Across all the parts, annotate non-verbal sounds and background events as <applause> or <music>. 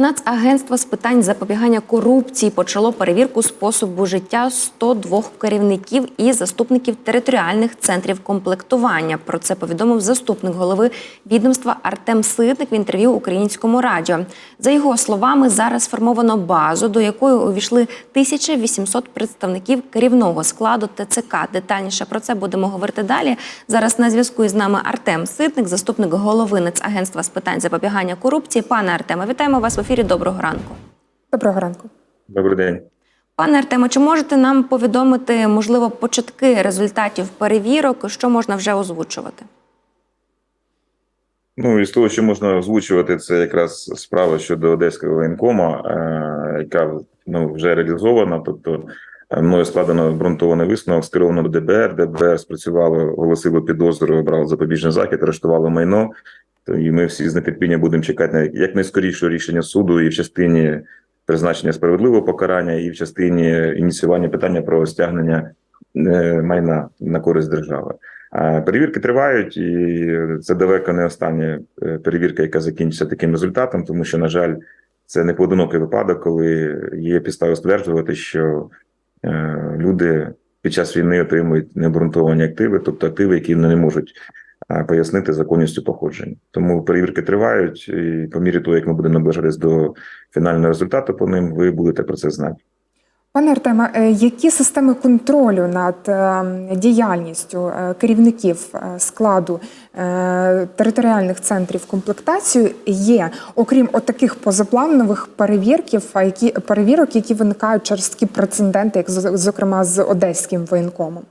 Нацагентство з питань запобігання корупції почало перевірку способу життя 102 керівників і заступників територіальних центрів комплектування. Про це повідомив заступник голови відомства Артем Ситник в інтерв'ю українському радіо. За його словами, зараз сформовано базу, до якої увійшли 1800 представників керівного складу ТЦК. Детальніше про це будемо говорити далі. Зараз на зв'язку із нами Артем Ситник, заступник голови Нацагентства з питань запобігання корупції. Пане Артеме, вітаємо вас ефірі. Доброго ранку. Доброго ранку. Добрий день. Пане Артеме, чи можете нам повідомити, можливо, початки результатів перевірок, що можна вже озвучувати? Ну із того, що можна озвучувати, це якраз справа щодо одеського воєнкома, е, яка ну вже реалізована. Тобто е, мною складено обґрунтований висновок, скеровано до ДБР. ДБР спрацювало, оголосило підозру, обрало запобіжний захід, арештувало майно. То і ми всі з нетерпінням будемо чекати на якнайскоріше рішення суду і в частині призначення справедливого покарання, і в частині ініціювання питання про стягнення е, майна на користь держави. Перевірки тривають, і це далеко не остання е, перевірка, яка закінчиться таким результатом, тому що, на жаль, це не поодинокий випадок, коли є підстави стверджувати, що е, люди під час війни отримують необґрунтовані активи, тобто активи, які вони не можуть пояснити законністю походження. Тому перевірки тривають, і по мірі того, як ми будемо наближатись до фінального результату по ним, ви будете про це знати. Пане Артеме, е, які системи контролю над е, діяльністю е, керівників складу територіальних центрів комплектації є, окрім отаких позапланових перевірків, які перевірок, які виникають через такі прецеденти, як зокрема з одеським воєнкомом?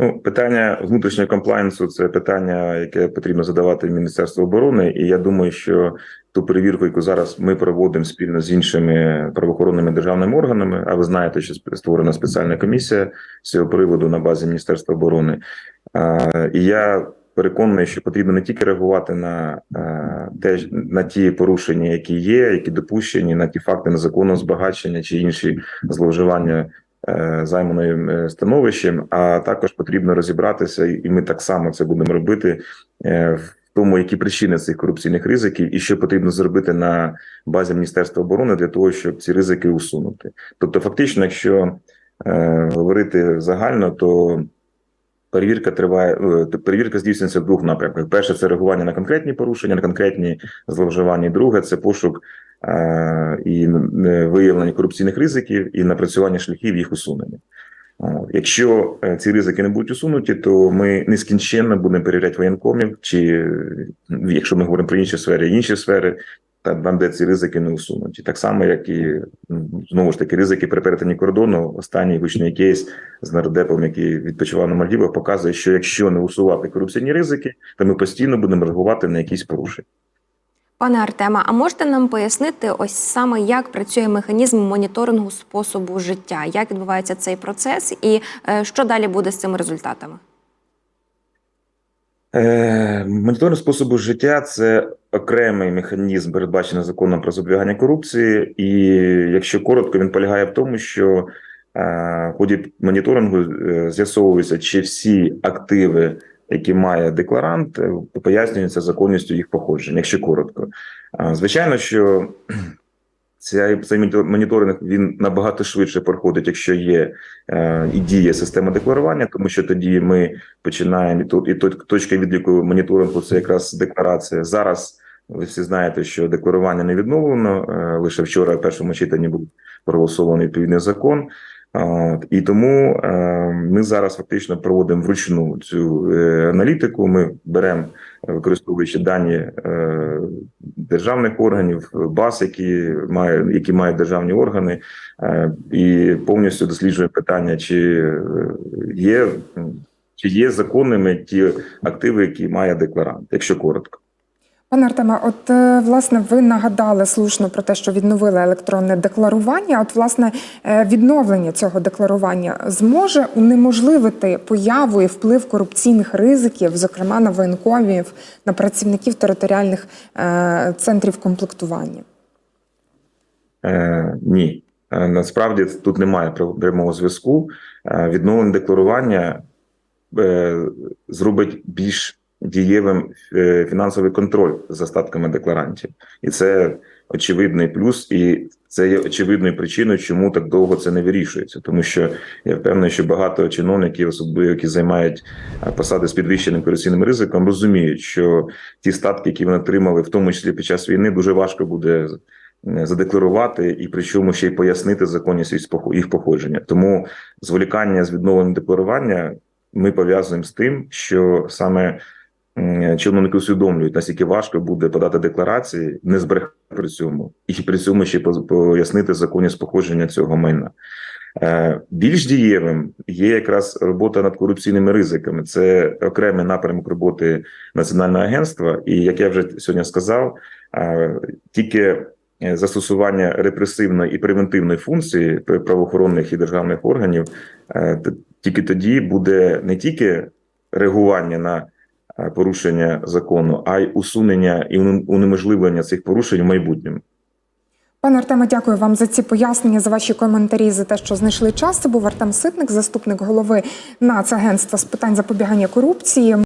Ну, питання внутрішнього комплайнсу це питання, яке потрібно задавати Міністерству оборони. І я думаю, що ту перевірку, яку зараз ми проводимо спільно з іншими правоохоронними державними органами, а ви знаєте, що створена спеціальна комісія з цього приводу на базі Міністерства оборони. І я переконаний, що потрібно не тільки реагувати на те, на ті порушення, які є, які допущені, на ті факти незаконного збагачення чи інші зловживання займаним е, становищем, а також потрібно розібратися, і ми так само це будемо робити е, в тому, які причини цих корупційних ризиків, і що потрібно зробити на базі Міністерства оборони для того, щоб ці ризики усунути. Тобто, фактично, якщо е, говорити загально, то Перевірка триває е, перевірка здійснюється в двох напрямках: перше це реагування на конкретні порушення, на конкретні зловживання. Друге це пошук е, і е, виявлення корупційних ризиків і напрацювання шляхів їх усунення. Якщо е, ці ризики не будуть усунуті, то ми нескінченно будемо перевіряти воєнкомів, чи якщо ми говоримо про інші сфери, інші сфери, та там, де ці ризики не усунуті, так само, як і знову ж таки ризики при перетині кордону. Останній гучний кейс з нардепом, який відпочивав на Мальдівах, показує, що якщо не усувати корупційні ризики, то ми постійно будемо реагувати на якісь порушення. Пане Артема, а можете нам пояснити ось саме як працює механізм моніторингу способу життя? Як відбувається цей процес, і е, що далі буде з цими результатами? Е, Моніторинг способу життя це окремий механізм, передбачений законом про запобігання корупції, і якщо коротко, він полягає в тому, що е, в ході моніторингу е, з'ясовується, чи всі активи, які має декларант, е, пояснюються законністю їх походження, якщо коротко. Звичайно, що <clears throat> цей моніторинг він набагато швидше проходить, якщо є е, і діє система декларування, тому що тоді ми починаємо і тут і точка відліку моніторингу це якраз декларація. Зараз ви всі знаєте, що декларування не відновлено. Е, лише вчора в першому читанні був проголосований відповідний закон. І тому е, ми зараз фактично проводимо вручну цю е, аналітику. Ми беремо, використовуючи дані державних органів, баз, які мають, які мають державні органи, і повністю досліджуємо питання, чи є, чи є законними ті активи, які має декларант, якщо коротко. Пане Артеме, от е, власне ви нагадали слушно про те, що відновили електронне декларування. От власне е, відновлення цього декларування зможе унеможливити появу і вплив корупційних ризиків, зокрема на воєнкомів, на працівників територіальних е, центрів комплектування. Е, ні, насправді тут немає прямого зв'язку. Відновлення декларування зробить більш дієвим е, фінансовий контроль за статками декларантів, і це очевидний плюс, і це є очевидною причиною, чому так довго це не вирішується. Тому що я впевнений, що багато чиновників, особливо які займають посади з підвищеним корупційним ризиком, розуміють, що ті статки, які вони отримали, в тому числі під час війни, дуже важко буде е, задекларувати і причому ще й пояснити законність їх походження. Тому зволікання з відновленням декларування ми пов'язуємо з тим, що саме чиновники усвідомлюють, наскільки важко буде подати декларації, не зберегти при цьому, і при цьому ще пояснити законність походження цього майна. Е, Більш дієвим є якраз робота над корупційними ризиками. Це окремий напрямок роботи національного агентства. І як я вже сьогодні сказав, е, тільки е, застосування репресивної і превентивної функції правоохоронних і державних органів тільки тоді буде не тільки реагування на порушення закону, а й усунення і унеможливлення цих порушень в майбутньому. Пане Артеме, дякую вам за ці пояснення, за ваші коментарі, за те, що знайшли час. Це був Артем Ситник, заступник голови Нацагентства з питань запобігання корупції.